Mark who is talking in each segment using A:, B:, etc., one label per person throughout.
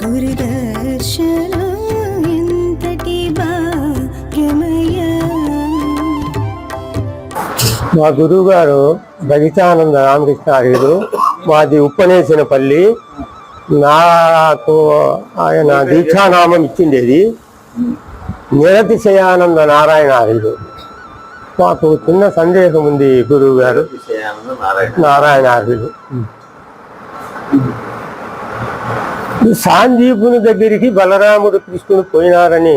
A: గురుదర్శనం ఎంతటి
B: మా గురువు గారు భగితానంద రామకృష్ణ ఆర్యుడు మాది ఉప్పనేసినపల్లి నాకు ఆయన దీక్షానామం ఇచ్చిండేది. నిరతిశయానంద నారాయణ ఆర్యుడు మాకు చిన్న సందేహం ఉంది గురువు గారు. నారాయణ ఆర్యుడు సాందీపుని దగ్గరికి బలరాముడు కృష్ణుడు పోయినారని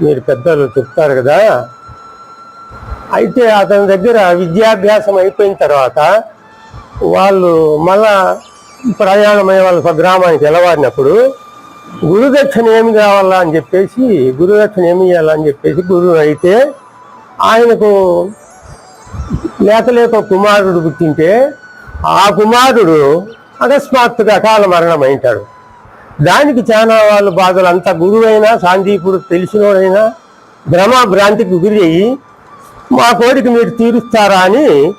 B: మీరు పెద్దలు చెప్తారు కదా. అయితే అతని దగ్గర విద్యాభ్యాసం అయిపోయిన తర్వాత వాళ్ళు మళ్ళా ప్రయాణమయ్యే వాళ్ళ స్వగ్రామానికి వెళ్ళవాడినప్పుడు గురుదక్షిణ ఏమి కావాలా అని చెప్పేసి గురుదక్షిణ ఏమి ఇవ్వాలని చెప్పేసి గురువు అయితే ఆయనకు లేక లేక కుమారుడు పుట్టింటే ఆ కుమారుడు అకస్మాత్తుగా అకాల మరణం అయింటాడు. దానికి చాలా వాళ్ళు బాధలు. అంత గురువైనా సాందీపుడు తెలిసినోడైనా భ్రమ భ్రాంతికి గురి మా కోరిక మీరు తీరుస్తారా అని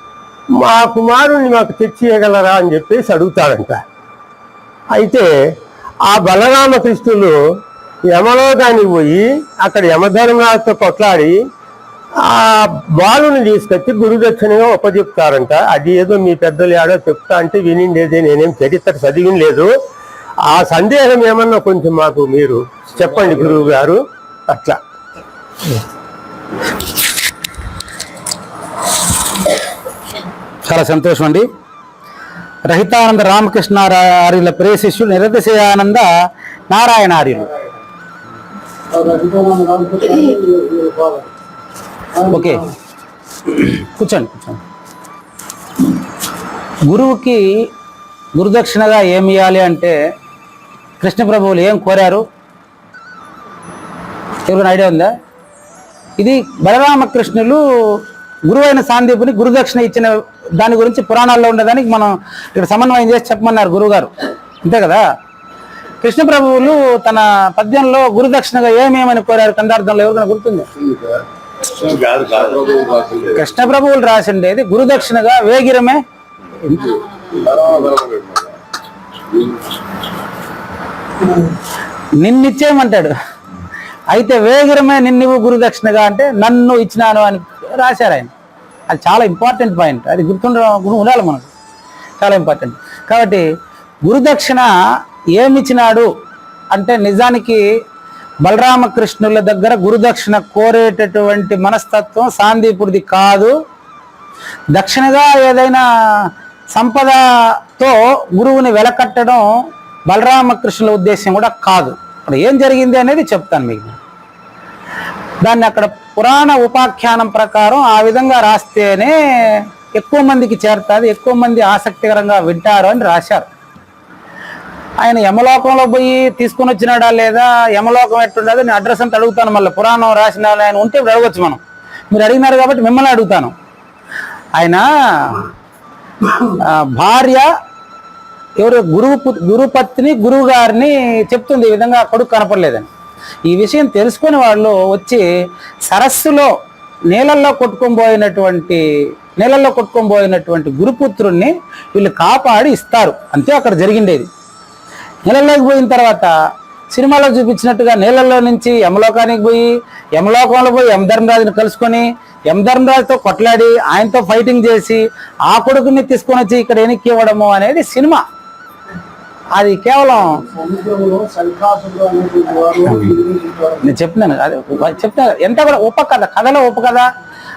B: మా కుమారుణ్ణి మాకు తెచ్చియగలరా అని చెప్పేసి అడుగుతాడంట. అయితే ఆ బలరామకృష్ణులు యమలోకానికి పోయి అక్కడ యమధర్మరాజుతో కొట్లాడి ఆ బాలుని తీసుకొచ్చి గురుదక్షిణగా ఉపజెప్తారంట అది ఏదో మీ పెద్దలు ఏడో చెప్తా అంటే వినిండేది నేనేం చరిత్ర చదివిన లేదు ఆ సందేహం ఏమన్నా కొంచెం మాకు మీరు చెప్పండి గురువు గారు అట్లా.
C: చాలా సంతోషం అండి. రహితానంద రామకృష్ణ ఆర్యుల ప్రియ శిష్యుడు నిరతిశయానంద నారాయణ ఆర్యులు ఓకే. కూర్చోండి కూర్చోండి. గురువుకి గురుదక్షిణగా ఏమి ఇవ్వాలి అంటే కృష్ణ ప్రభువులు ఏం కోరారు? ఎవరైనా ఐడియా ఉందా? ఇది బలరామకృష్ణులు గురువైన సాందీపుని గురుదక్షిణ ఇచ్చిన దాని గురించి పురాణాల్లో ఉండేదానికి మనం ఇక్కడ సమన్వయం చేసి చెప్పమన్నారు గురువుగారు. అంతే కదా? కృష్ణ ప్రభువులు తన పద్యంలో గురుదక్షిణగా ఏమేమని కోరారు? కందార్థంలో ఎవరికైనా గుర్తుంది? కృష్ణ ప్రభువులు రాసిండేది గురుదక్షిణగా వేగిరమే. నిన్నిచ్చేయమంటాడు. అయితే వేగిరమే నిన్ను గురుదక్షిణగా అంటే నన్ను ఇచ్చినాను అని రాశారు ఆయన. అది చాలా ఇంపార్టెంట్ పాయింట్. అది గుర్తుండ ఉండాలి మనకు. చాలా ఇంపార్టెంట్. కాబట్టి గురుదక్షిణ ఏమిచ్చినాడు అంటే నిజానికి బలరామకృష్ణుల దగ్గర గురుదక్షిణ కోరేటటువంటి మనస్తత్వం సాందీపుడిది కాదు. దక్షిణగా ఏదైనా సంపదతో గురువుని వెలకట్టడం బలరామకృష్ణుల ఉద్దేశం కూడా కాదు. ఇప్పుడు ఏం జరిగింది అనేది చెప్తాను మీకు. దాన్ని అక్కడ పురాణ ఉపాఖ్యానం ప్రకారం ఆ విధంగా రాస్తేనే ఎక్కువ మందికి చేరుతుంది ఎక్కువ మంది ఆసక్తికరంగా వింటారు అని రాశారు. ఆయన యమలోకంలో పోయి తీసుకొని వచ్చినాడా లేదా? యమలోకం ఎట్టుండదు నేను అడ్రస్ అంతా అడుగుతాను మళ్ళీ. పురాణం రాసిన ఆయన ఉంటే ఇప్పుడు అడగచ్చు మనం. మీరు అడిగినారు కాబట్టి మిమ్మల్ని అడుగుతాను. ఆయన భార్య ఎవరు? గురువు గురుపత్ని గురువు గారిని చెప్తుంది ఈ విధంగా కొడుకు కనపడలేదని. ఈ విషయం తెలుసుకుని వాళ్ళు వచ్చి సరస్సులో నీళ్ళల్లో కొట్టుకొని పోయినటువంటి నీళ్ళల్లో కొట్టుకొని పోయినటువంటి గురుపుత్రుణ్ణి వీళ్ళు కాపాడి ఇస్తారు. అంతే అక్కడ జరిగిండేది. నీళ్ళలోకి పోయిన తర్వాత సినిమాలో చూపించినట్టుగా నీళ్ళల్లో నుంచి యమలోకానికి పోయి యమలోకంలో పోయి యమధర్మరాజుని కలుసుకొని యమధర్మరాజుతో కొట్లాడి ఆయనతో ఫైటింగ్ చేసి ఆ కొడుకుని తీసుకొని వచ్చి ఇక్కడ వెనక్కి ఇవ్వడము అనేది సినిమా. అది కేవలం నేను చెప్తున్నాను అది చెప్తాను ఎంత కూడా ఉపకథ కథలో ఉపకథ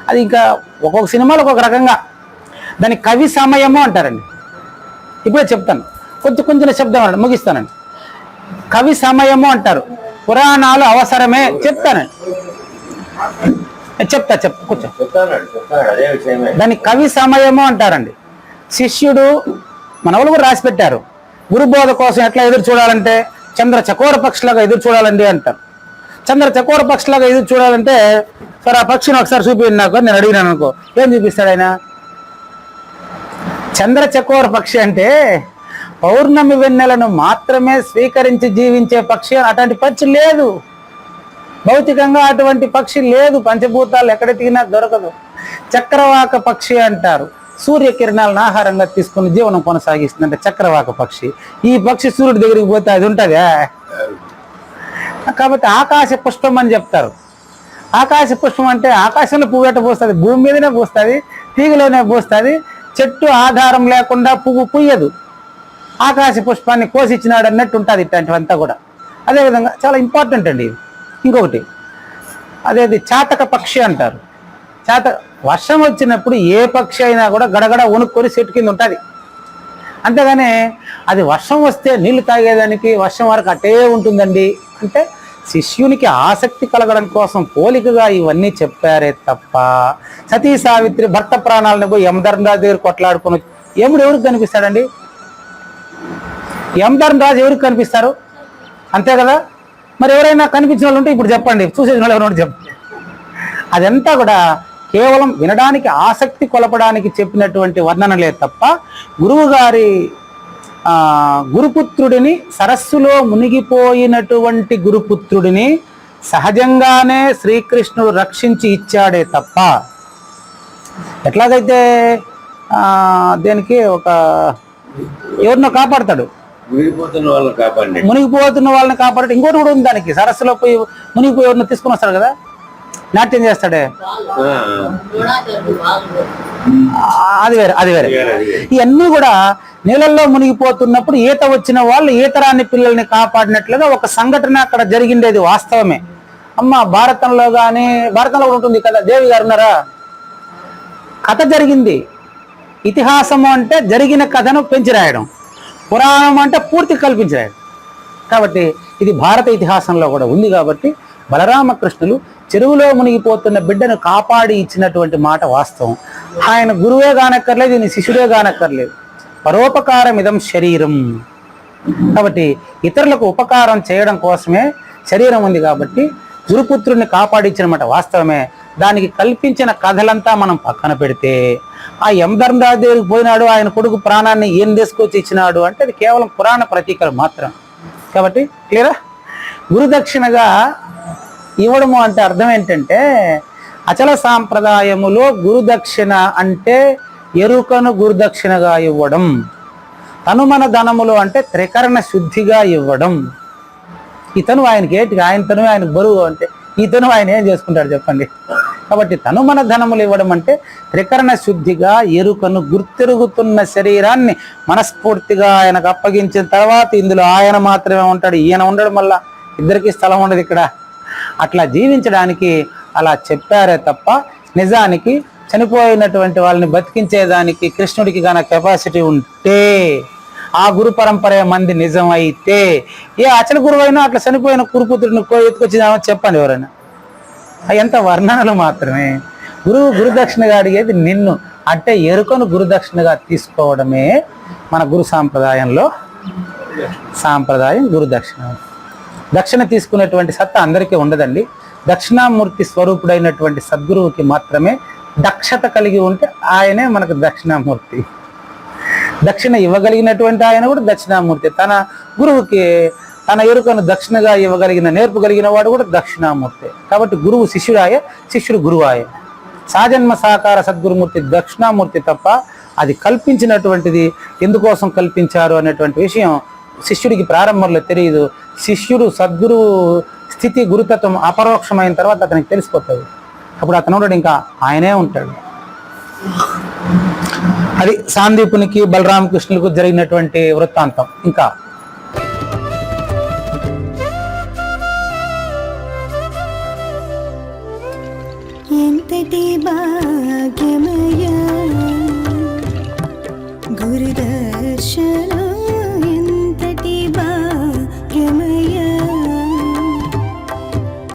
C: అది ఇంకా ఒక్కొక్క సినిమాలో ఒక్కొక్క రకంగా. దాని కవి సమయము అంటారండి. ఇప్పుడే చెప్తాను. కొంచెం కొంచెం శబ్దం అనండి ముగిస్తానండి. కవి సమయము అంటారు. పురాణాలు అవసరమే చెప్తానండి. చెప్తా చెప్తా కూర్చో. దాన్ని కవి సమయము అంటారండి. శిష్యుడు మన వాళ్ళు కూడా రాసి పెట్టారు. గురుబోధ కోసం ఎట్లా ఎదురు చూడాలంటే చంద్ర చకోర పక్షిలాగా ఎదురు చూడాలండి అంటారు. చంద్ర చకోర పక్షిలాగా ఎదురు చూడాలంటే సరే ఆ పక్షిని ఒకసారి చూపించండి నాకు నేను అడిగినాను అనుకో. ఏం చూపిస్తాడు ఆయన? చంద్ర చకోర పక్షి అంటే పౌర్ణమి వెన్నెలను మాత్రమే స్వీకరించి జీవించే పక్షి అటువంటి పక్షి లేదు. భౌతికంగా అటువంటి పక్షి లేదు. పంచభూతాలు ఎక్కడ తిగినా దొరకదు. చక్రవాక పక్షి అంటారు. సూర్యకిరణాలను ఆహారంగా తీసుకుని జీవనం కొనసాగిస్తుంది అంటే చక్రవాక పక్షి. ఈ పక్షి సూర్యుడి దగ్గరికి పోతే అది ఉంటుందా? కాబట్టి ఆకాశ పుష్పం అని చెప్తారు. ఆకాశ పుష్పం అంటే ఆకాశంలో పువ్వు ఎట్ట పోస్తుంది? భూమి మీదనే పూస్తుంది తీగలోనే పూస్తుంది. చెట్టు ఆధారం లేకుండా పువ్వు పుయ్యదు ఆకాశ పుష్పాన్ని కోసిచ్చినాడు అన్నట్టు ఉంటుంది ఇట్లాంటివంతా కూడా. అదేవిధంగా చాలా ఇంపార్టెంట్ అండి ఇది. ఇంకొకటి అదేది చాతక పక్షి అంటారు. చాత వర్షం వచ్చినప్పుడు ఏ పక్షి అయినా కూడా గడగడ వణుక్కొని చెట్టు కింద ఉంటుంది. అంతేగాని అది వర్షం వస్తే నీళ్ళు తాగేదానికి వర్షం వరకు అటే ఉంటుందండి. అంటే శిష్యునికి ఆసక్తి కలగడం కోసం పోలికగా ఇవన్నీ చెప్పారే తప్ప సతీ సావిత్రి భర్త ప్రాణాలను పోయి యమధర్మరాజు దగ్గర కొట్లాడుకుని ఏముడు ఎవరికి కనిపిస్తాడండి? యమధర్మరాజు ఎవరికి కనిపిస్తారు? అంతే కదా? మరి ఎవరైనా కనిపించిన వాళ్ళు ఉంటే ఇప్పుడు చెప్పండి. చూసేసిన వాళ్ళు ఎవరైనా చెప్పండి. అదంతా కూడా కేవలం వినడానికి ఆసక్తి కొలపడానికి చెప్పినటువంటి వర్ణనలే తప్ప గురువు గారి గురుపుత్రుడిని సరస్సులో మునిగిపోయినటువంటి గురుపుత్రుడిని సహజంగానే శ్రీకృష్ణుడు రక్షించి ఇచ్చాడే తప్ప ఎట్లాగైతే దేనికి ఒక ఎవరినో కాపాడతాడు.
D: విడిపోతున్న వాళ్ళని కాపాడండి.
C: మునిగిపోతున్న వాళ్ళని కాపాడటం ఇంకోటి కూడా ఉంది దానికి. సరస్సులో పోయి మునిగిపోయి ఎవరిని తీసుకుని వస్తాడు కదా? నాట్యం చేస్తాడే? అది వేరే అది వేరే. ఇవన్నీ కూడా నీళ్ళల్లో మునిగిపోతున్నప్పుడు ఈత వచ్చిన వాళ్ళు ఈతరాని పిల్లల్ని కాపాడినట్లుగా ఒక సంఘటన అక్కడ జరిగిండేది వాస్తవమే. అమ్మ భారతంలో కానీ భారతంలో కూడా ఉంటుంది కదా? దేవి గారు ఉన్నారా? కథ జరిగింది. ఇతిహాసము అంటే జరిగిన కథను పెంచి రాయడం. పురాణం అంటే పూర్తి కల్పించి కాబట్టి ఇది భారత ఇతిహాసంలో కూడా ఉంది కాబట్టి బలరామకృష్ణులు చెరువులో మునిగిపోతున్న బిడ్డను కాపాడి ఇచ్చినటువంటి మాట వాస్తవం. ఆయన గురువే కానక్కర్లేదు ఈయన శిష్యుడే కానక్కర్లేదు. పరోపకారం ఇదం శరీరం. కాబట్టి ఇతరులకు ఉపకారం చేయడం కోసమే శరీరం ఉంది కాబట్టి గురుపుత్రుడిని కాపాడించిన మాట వాస్తవమే. దానికి కల్పించిన కథలంతా మనం పక్కన పెడితే ఆ ఎం ధర్మరాజు దగ్గరికి పోయినాడు ఆయన కొడుకు ప్రాణాన్ని ఏం తీసుకొచ్చి ఇచ్చినాడు అంటే అది కేవలం పురాణ ప్రతీకలు మాత్రం. కాబట్టి క్లియరా గురుదక్షిణగా ఇవ్వడము అంటే అర్థం ఏంటంటే అచల సాంప్రదాయములో గురుదక్షిణ అంటే ఎరుకను గురుదక్షిణగా ఇవ్వడం తనుమన ధనములు అంటే త్రికరణ శుద్ధిగా ఇవ్వడం. ఇతను ఆయనకి ఏంటి? ఆయన తను ఆయన బరువు అంటే ఇతను ఆయన ఏం చేసుకుంటాడు చెప్పండి? కాబట్టి తను మన ధనములు ఇవ్వడం అంటే త్రికరణ శుద్ధిగా ఎరుకను గుర్తెరుగుతున్న శరీరాన్ని మనస్ఫూర్తిగా ఆయనకు అప్పగించిన తర్వాత ఇందులో ఆయన మాత్రమే ఉంటాడు ఈయన ఉండడం వల్ల ఇద్దరికి స్థలం ఉండదు ఇక్కడ. అట్లా జీవించడానికి అలా చెప్పారే తప్ప నిజానికి చనిపోయినటువంటి వాళ్ళని బతికించేదానికి కృష్ణుడికి గాన కెపాసిటీ ఉంటే ఆ గురు పరంపర మంది నిజం అయితే ఏ అచల గురువైనా అట్లా చనిపోయిన కురుపుత్రుడిని కో- ఎత్తుకొచ్చినామని చెప్పండి ఎవరైనా. ఎంత వర్ణనలు మాత్రమే. గురువు గురుదక్షిణగా అడిగేది నిన్ను. అంటే ఎరుకను గురుదక్షిణగా తీసుకోవడమే మన గురు సాంప్రదాయంలో సాంప్రదాయం గురుదక్షిణ. దక్షిణ తీసుకునేటువంటి సత్తా అందరికీ ఉండదండి. దక్షిణామూర్తి స్వరూపుడైనటువంటి సద్గురువుకి మాత్రమే దక్షత కలిగి ఉంటే ఆయనే మనకు దక్షిణామూర్తి. దక్షిణ ఇవ్వగలిగినటువంటి ఆయన కూడా దక్షిణామూర్తి. తన గురువుకి తన ఎరుకను దక్షిణగా ఇవ్వగలిగిన నేర్పు కలిగిన వాడు కూడా దక్షిణామూర్తి. కాబట్టి గురువు శిష్యుడాయ శిష్యుడు గురువాయ. సాజన్మ సాకార సద్గురుమూర్తి దక్షిణామూర్తి తప్ప అది కల్పించినటువంటిది ఎందుకోసం కల్పించారు అనేటువంటి విషయం శిష్యుడికి ప్రారంభంలో తెలియదు శిష్యుడు సద్గురు స్థితి గురుతత్వం అపరోక్షమైన తర్వాత అతనికి తెలిసిపోతుంది. అప్పుడు అతను ఉండడు ఇంకా ఆయనే ఉంటాడు. అది సాందీపునికి బలరామకృష్ణులకు జరిగినటువంటి వృత్తాంతం. ఇంకా
A: ఎంతటి భాగ్యమయ గురుదర్శనం